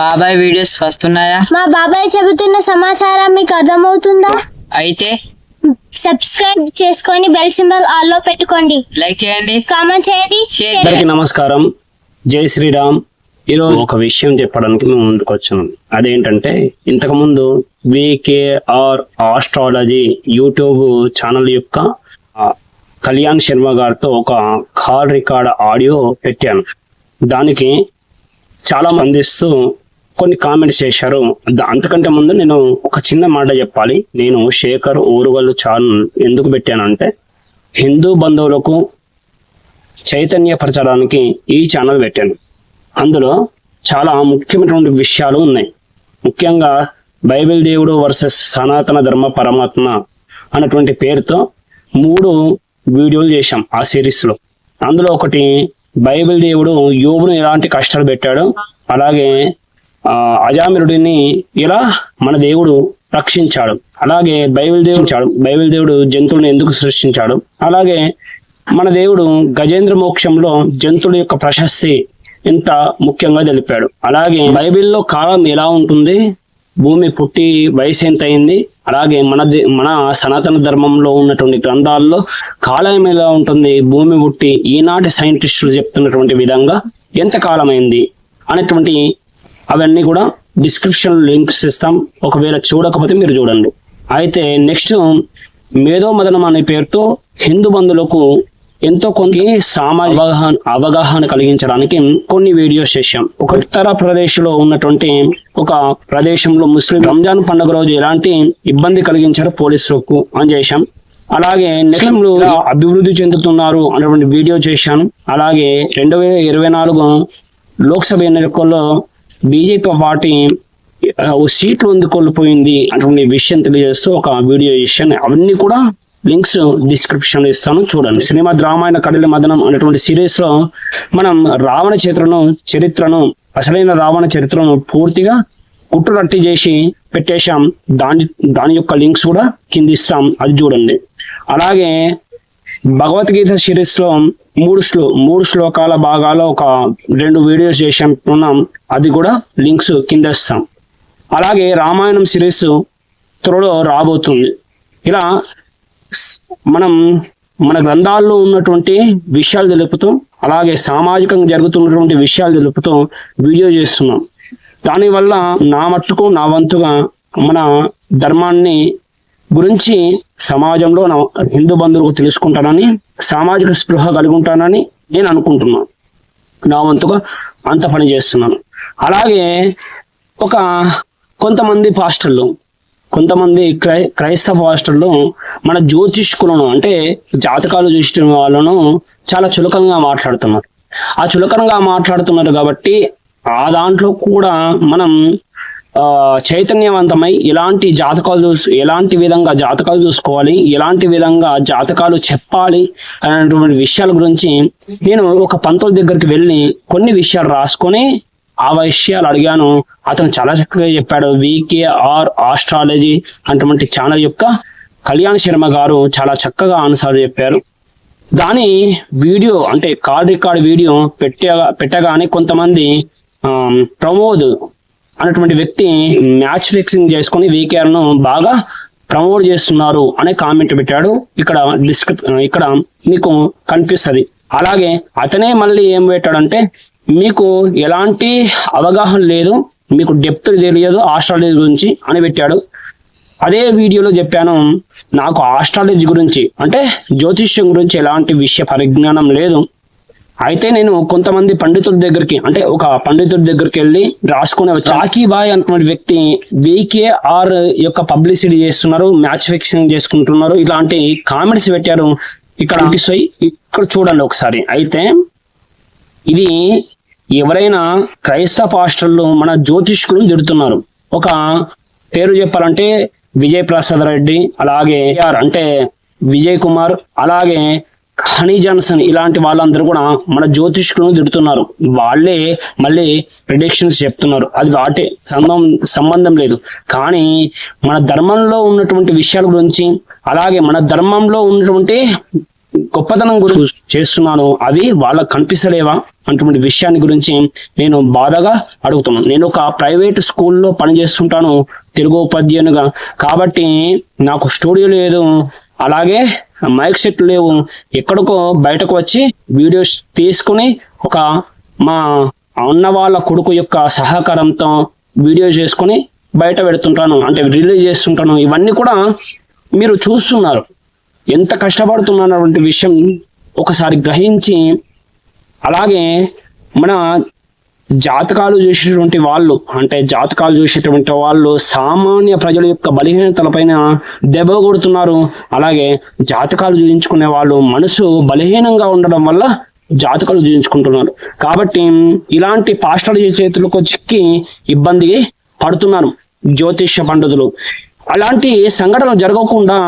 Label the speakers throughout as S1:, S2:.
S1: బాబాయ్ వీడియోస్ వస్తున్నాయా?
S2: మా బాబాయ్ చెబుతున్న సమాచారం మీకు అర్థమవుతుందా?
S1: అయితే
S2: సబ్స్క్రైబ్ చేసుకొని బెల్ సింబల్ ఆల్లో పెట్టుకోండి.
S1: లైక్ చేయండి.
S2: కామెంట్ చేయండి.
S3: అందరికీ నమస్కారం. జై శ్రీరామ్. ఈరోజు ఒక విషయం చెప్పడానికి మేము ముందుకు వచ్చాను అదేంటంటే ఇంతకుముందు వికేఆర్ ఆస్ట్రాలజీ యూట్యూబ్ ఛానల్ యొక్క కళ్యాణ్ శర్మ గారితో ఒక కాల్ రికార్డ్ ఆడియో పెట్టాను. దానికి చాలా మందిస్తూ కొన్ని కామెంట్స్ చేశారు. అంతకంటే ముందు నేను ఒక చిన్న మాట చెప్పాలి. నేను శేఖర్ ఊరుగల్లు ఛానల్ ఎందుకు పెట్టానంటే హిందూ బంధువులకు చైతన్యపరచడానికి ఈ ఛానల్ పెట్టాను. అందులో చాలా ముఖ్యమైనటువంటి విషయాలు ఉన్నాయి. ముఖ్యంగా బైబిల్ దేవుడు వర్సెస్ సనాతన ధర్మ పరమాత్మ అన్నటువంటి పేరుతో మూడు వీడియోలు చేశాం ఆ సిరీస్లో అందులో ఒకటి బైబిల్ దేవుడు యోగును ఎలాంటి కష్టాలు పెట్టాడు అలాగే అజామిరుడిని ఎలా మన దేవుడు రక్షించాడు. అలాగే బైబిల్ దేవుడు బైబిల్ దేవుడు జంతువుని ఎందుకు సృష్టించాడు? అలాగే మన దేవుడు గజేంద్ర మోక్షంలో జంతువుల యొక్క ప్రశస్తి ఎంత ముఖ్యంగా తెలిపాడు. అలాగే బైబిల్లో కాలం ఎలా ఉంటుంది? భూమి పుట్టి వయసు ఎంత అయింది? అలాగే మన దే- మన సనాతన ధర్మంలో ఉన్నటువంటి గ్రంథాల్లో కాలం ఎలా ఉంటుంది? భూమి పుట్టి ఈనాటి సైంటిస్టులు చెప్తున్నటువంటి విధంగా ఎంత కాలమైంది? అనేటువంటి అవన్నీ కూడా డిస్క్రిప్షన్ లింక్స్ ఇస్తాం. ఒకవేళ చూడకపోతే మీరు చూడండి. అయితే నెక్స్ట్ మేధో మదనం అనే పేరుతో హిందూ బంధువులకు ఎంతో కొన్ని సామాజిక అవగాహన అవగాహన కలిగించడానికి కొన్ని వీడియోస్ చేశాం. ఒక ఉత్తరప్రదేశ్లో ఉన్నటువంటి ఒక ప్రదేశంలో ముస్లిం రంజాన్ పండుగ రోజు ఎలాంటి ఇబ్బంది కలిగించారు పోలీసులకు అని చేశాం. అలాగే ముస్లింలు ఎలా అభివృద్ధి చెందుతున్నారు అనేటువంటి వీడియో చేశాను. అలాగే రెండు వేల ఇరవై నాలుగు లోక్సభ ఎన్నికల్లో బీజేపీ పార్టీ ఆ, సీట్లు అందుకోల్పోయింది అటువంటి విషయం తెలియజేస్తూ ఒక వీడియో ఇచ్చాను అవన్నీ కూడా లింక్స్ డిస్క్రిప్షన్ ఇస్తాను. చూడండి. సినిమా రామాయణ కడలి మదనం అనేటువంటి సిరీస్లో మనం రావణ చరిత్రను చరిత్రను అసలైన రావణ చరిత్రను పూర్తిగా కుట్టురట్టి చేసి పెట్టేశాం. దాని దాని యొక్క లింక్స్ కూడా కింద ఇస్తాం. అది చూడండి. అలాగే భగవద్గీత సిరీస్లో మూడు శ్లో మూడు శ్లోకాల భాగాలు ఒక రెండు వీడియోస్ చేసి ఉన్నాం. అది కూడా లింక్స్ కింద ఇస్తాం. అలాగే రామాయణం సిరీస్ త్వరలో రాబోతుంది. ఇలా మనం మన గ్రంథాల్లో ఉన్నటువంటి విషయాలు తెలుపుతూ అలాగే సామాజికంగా జరుగుతున్నటువంటి విషయాలు తెలుపుతూ వీడియో చేస్తున్నాం. దానివల్ల నా మట్టుకు నా వంతుగా మన ధర్మాన్ని గురించి సమాజంలో నా హిందూ బంధువులకు తెలుసుకుంటానని సామాజిక స్పృహ కలిగి ఉంటానని నేను అనుకుంటున్నాను నా వంతుగా అంత పని చేస్తున్నాను. అలాగే ఒక కొంతమంది పాస్టర్లు కొంతమంది క్రై క్రైస్తవ పాస్టర్లు మన జ్యోతిష్కులను అంటే జాతకాలు చూసిన వాళ్ళను చాలా చులకంగా మాట్లాడుతున్నారు. ఆ చులకనగా మాట్లాడుతున్నారు కాబట్టి ఆ దాంట్లో కూడా మనం చైతన్యవంతమై ఎలాంటి జాతకాలు చూసు ఎలాంటి విధంగా జాతకాలు చూసుకోవాలి ఎలాంటి విధంగా జాతకాలు చెప్పాలి అనేటువంటి విషయాల గురించి నేను ఒక పంతుల దగ్గరికి వెళ్ళి కొన్ని విషయాలు రాసుకొని ఆ విషయాలు అడిగాను. అతను చాలా చక్కగా చెప్పాడు. వికేఆర్ ఆస్ట్రాలజీ అటువంటి ఛానల్ యొక్క కళ్యాణ్ శర్మ గారు చాలా చక్కగా ఆన్సర్ చెప్పారు. దాని వీడియో అంటే కాల్ రికార్డ్ వీడియో పెట్టగా పెట్టగానే కొంతమంది ప్రమోద్ అనేటువంటి వ్యక్తి మ్యాచ్ ఫిక్సింగ్ చేసుకొని VKR ను బాగా ప్రమోట్ చేస్తున్నారు అనే కామెంట్ పెట్టాడు. ఇక్కడ డిస్క్రిప్ ఇక్కడ మీకు కనిపిస్తుంది. అలాగే అతనే మళ్ళీ ఏం పెట్టాడంటే మీకు ఎలాంటి అవగాహన లేదు మీకు డెప్త్ తెలియదు ఆస్ట్రాలజీ గురించి అని పెట్టాడు. అదే వీడియోలో చెప్పాను నాకు ఆస్ట్రాలజీ గురించి అంటే జ్యోతిష్యం గురించి ఎలాంటి విషయ పరిజ్ఞానం లేదు. అయితే నేను కొంతమంది పండితుల దగ్గరికి అంటే ఒక పండితుడి దగ్గరికి వెళ్ళి రాసుకునే చాకీ బాయ్ అనుకున్న వ్యక్తి వికేఆర్ యొక్క పబ్లిసిటీ చేస్తున్నారు మ్యాచ్ ఫిక్సింగ్ చేసుకుంటున్నారు ఇలాంటి కామెంట్స్ పెట్టారు. ఇక్కడ అనిపిస్తాయి ఇక్కడ చూడండి ఒకసారి. అయితే ఇది ఎవరైనా క్రైస్తవ పాస్టర్లు మన జ్యోతిష్కులను తిడుతున్నారు. ఒక పేరు చెప్పాలంటే విజయ్ ప్రసాద్ రెడ్డి అలాగే ఆర్ అంటే విజయ్ కుమార్ అలాగే హనీ జాన్సన్ ఇలాంటి వాళ్ళందరూ కూడా మన జ్యోతిష్కులను తిడుతున్నారు. వాళ్ళే మళ్ళీ ప్రిడిక్షన్స్ చెప్తున్నారు. అది వాటి సంబంధం సంబంధం లేదు. కానీ మన ధర్మంలో ఉన్నటువంటి విషయాల గురించి అలాగే మన ధర్మంలో ఉన్నటువంటి గొప్పతనం గురించి చేస్తున్నాను. అవి వాళ్ళకి కనిపిస్తలేవా అటువంటి విషయాన్ని గురించి నేను బాధగా అడుగుతున్నాను. నేను ఒక ప్రైవేట్ స్కూల్లో పనిచేస్తుంటాను తెలుగు ఉపాధ్యాయునిగా కాబట్టి నాకు స్టూడియో లేదు అలాగే మైక్ సెట్ లేవు. ఎక్కడికో బయటకు వచ్చి వీడియోస్ తీసుకుని ఒక మా అన్న వాళ్ళ కొడుకు యొక్క సహకారంతో వీడియో చేసుకుని బయట పెడుతుంటాను అంటే రిలీజ్ చేస్తుంటాను. ఇవన్నీ కూడా మీరు చూస్తున్నారు. ఎంత కష్టపడుతున్నటువంటి విషయం ఒకసారి గ్రహించి అలాగే మన జాతకాలు చూసేటువంటి వాళ్ళు అంటే జాతకాలు చూసేటువంటి వాళ్ళు సామాన్య ప్రజల యొక్క బలహీనతలపైన దెబ్బ కొడుతున్నారు. అలాగే జాతకాలు చూపించుకునే వాళ్ళు మనసు బలహీనంగా ఉండడం వల్ల జాతకాలు చూపించుకుంటున్నారు కాబట్టి ఇలాంటి పాస్టర్ల చేతులకు చిక్కి ఇబ్బంది పడుతున్నారు జ్యోతిష్య పండితులు. అలాంటి సంఘటనలు జరగకుండా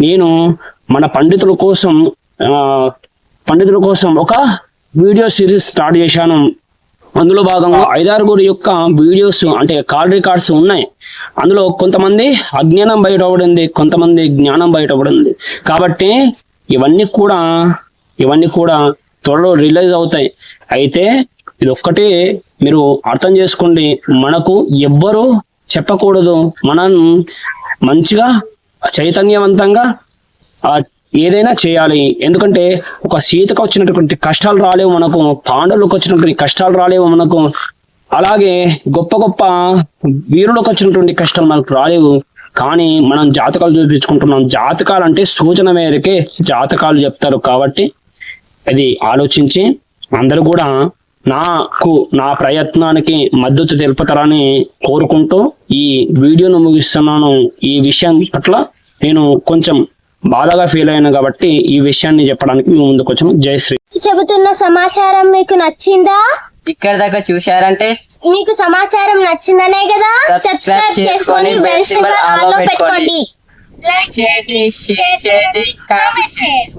S3: నేను మన పండితుల కోసం పండితుల కోసం ఒక వీడియో సిరీస్ స్టార్ట్ చేశాను. అందులో భాగంగా ఐదారుగురు యొక్క వీడియోస్ అంటే కాల్ రికార్డ్స్ ఉన్నాయి. అందులో కొంతమంది అజ్ఞానం బయటపడింది కొంతమంది జ్ఞానం బయటపడింది. కాబట్టి ఇవన్నీ కూడా ఇవన్నీ కూడా త్వరలో రిలీజ్ అవుతాయి. అయితే ఇది ఒక్కటి మీరు అర్థం చేసుకోండి మనకు ఎవ్వరు చెప్పకూడదు. మనం మంచిగా చైతన్యవంతంగా ఆ ఏదైనా చేయాలి. ఎందుకంటే ఒక సీతకు వచ్చినటువంటి కష్టాలు రాలేవు మనకు పాండవులకు వచ్చినటువంటి కష్టాలు రాలేవు మనకు. అలాగే గొప్ప గొప్ప వీరులకు వచ్చినటువంటి కష్టాలు మనకు రాలేవు. కానీ మనం జాతకాలు చూపించుకుంటున్నాం. జాతకాలు అంటే సూచన మేరకే జాతకాలు చెప్తారు కాబట్టి అది ఆలోచించి అందరూ కూడా నాకు నా ప్రయత్నానికి మద్దతు తెలుపుతారని కోరుకుంటూ ఈ వీడియోను ముగిస్తున్నాను. ఈ విషయం పట్ల నేను కొంచెం బాధగా ఫీల్ అయ్యాను కాబట్టి ఈ విషయాన్ని చెప్పడానికి మీ ముందుకు వచ్చాను జై శ్రీ.
S2: చెబుతున్న సమాచారం మీకు నచ్చిందా?
S1: ఇక్కడ దాకా చూశారంటే
S2: మీకు సమాచారం నచ్చిందనే కదా? సబ్స్క్రైబ్ చేసుకొని బెల్ సింబల్
S1: ఆన్లో.
S2: పెట్టుకోండి. లైక్ చేయండి షేర్ చేయండి కామెంట్ చేయండి.